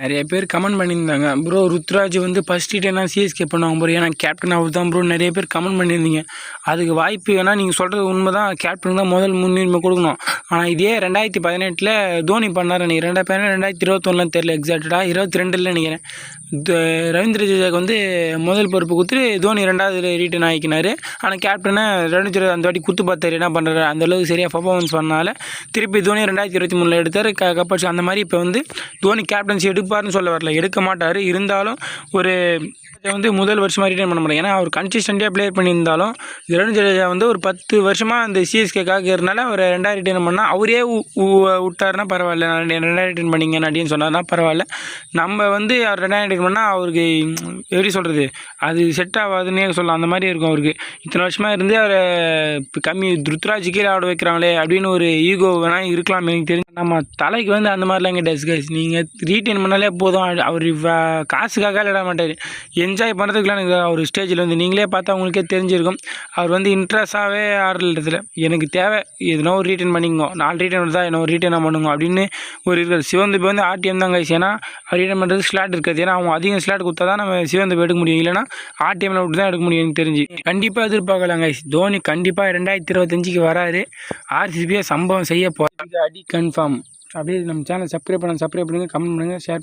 நிறைய பேர் கமெண்ட் பண்ணியிருந்தாங்க. ப்ரோ ருத்ராஜ் வந்து ஃபஸ்ட் டேனா சிஎஸ்கே பண்ணுவாங்க ப்ரோ ஏன்னா கேப்டன் அவர் தான் ப்ரோ நிறைய பேர் கமெண்ட் பண்ணியிருந்தீங்க. அதுக்கு வாய்ப்பு வேணால் நீங்கள் சொல்கிறது உண்மை தான் கேப்டனுக்கு தான் முதல் முன்னுரிமை கொடுக்கணும். ஆனால் இதே ரெண்டாயிரத்தி பதினெட்டில் தோனி பண்ணார் நினைக்கிறேன் ரெண்டாயிரத்தி பதினெட்டு ரெண்டாயிரத்தி இருபத்தொன்னுலாம் தெரில எக்ஸாக்டாக இருபத்தி ரெண்டில் நினைக்கிறேன். த- ரவீந்திர ஜடேஜாக்கு வந்து முதல் பொறுப்பு கொடுத்து தோனி ரெண்டாவது ரிட்டர்ன் ஆகிக்கினார் ஆனால் கேப்டனை ரவீந்திர ஜடேஜா அந்த வாட்டி குத்து பார்த்தாரு. என்ன பண்ணுறாரு அந்தளவுக்கு சரியாக பர்ஃபார்மன்ஸ் பண்ணால. திருப்பி தோனி ரெண்டாயிரத்தி இருபத்தி மூணில் எடுத்தார். க கப்படிச்சு அந்த மாதிரி இப்போ வந்து தோனி கேப்டன்சி எடுப்பார்னு சொல்ல வரல. எடுக்க மாட்டார். இருந்தாலும் ஒரு வந்து முதல் வருஷமாக ரிட்டர்ன் பண்ண முடியும் ஏன்னா அவர் கன்சிஸ்டண்ட்டாக ப்ளே பண்ணியிருந்தாலும் ரவீந்திர ஜடேஜா வந்து ஒரு பத்து வருஷமாக அந்த சிஎஸ்கேக்காக இருந்தால அவர் ரெண்டாயிரம் ரிட்டர்ன் பண்ணால் அவரே விட்டாருன்னா பரவாயில்ல. ரெண்டாயிரம் ரிட்டர்ன் பண்ணிங்க அப்படின்னு சொன்னார்னா பரவாயில்ல. நம்ம வந்து அவர் ரெண்டாயிரம் ரிட்டர்ன் பண்ணால் அவருக்கு எப்படி சொல்கிறது அது செட் ஆகாதுன்னே சொல்லலாம். அந்த மாதிரி இருக்கும் அவருக்கு. இத்தனை வருஷமாக இருந்து அவரை கம்மி துருத்ராஜ் கீழே ஆட வைக்கிறாங்களே அப்படின்னு ஒரு ஈகோ வேணால் இருக்கலாம் எனக்கு தெரிஞ்சு நம்ம தலைக்கு வந்து அந்த மாதிரிலாம் கிடையாது கைஸ் நீங்கள் ரீட்டைன் பண்ணாலே போதும். அவர் காசுக்காக விளையாட மாட்டார். என்ஜாய் பண்ணுறதுக்குலாம் எனக்கு அவர் ஸ்டேஜில் வந்து நீங்களே பார்த்தா உங்களுக்கே தெரிஞ்சிருக்கும். அவர் வந்து இன்ட்ரெஸ்ட்டாகவே ஆடுறதுல எனக்கு தேவை எதுனா ஒரு ரீட்டைன் பண்ணிக்கோ நாலு ரீட்டைன் வருதா என்ன ஒரு ரீட்டைனாக பண்ணுங்க அப்படின்னு ஒரு இருக்கிறது சிவந்துப்பு வந்து ஆர்டிஎம் தான் கைஸ் ஏன்னா ரீட்டைன் பண்ணுறது ஸ்லாட் இருக்காது. ஏன்னா அவங்க அதிகம் ஸ்லாட் கொடுத்தா தான் நம்ம சிவந்துப்பு எடுக்க முடியும். இல்லைனா ஆர்டிஎம்ல விட்டு தான் எடுக்க முடியும் எனக்கு தெரிஞ்சு. கண்டிப்பாக எதிர்பார்க்கலாம் கைஸ் தோனி கண்டிப்பாக ரெண்டாயிரத்தி இருபத்தஞ்சிக்கு வராரு. ஆர்சிபியை சம்பவம் செய்ய போகிறது அடி கன்ஃபார்ம் கன்ஃபார்ம் அப்படியே நம்ம சேனல் சப்ஸ்கிரைப் பண்ண சப்ஸ்கிரைப் பண்ணுங்கள் கமெண்ட் பண்ணுங்கள் ஷேர்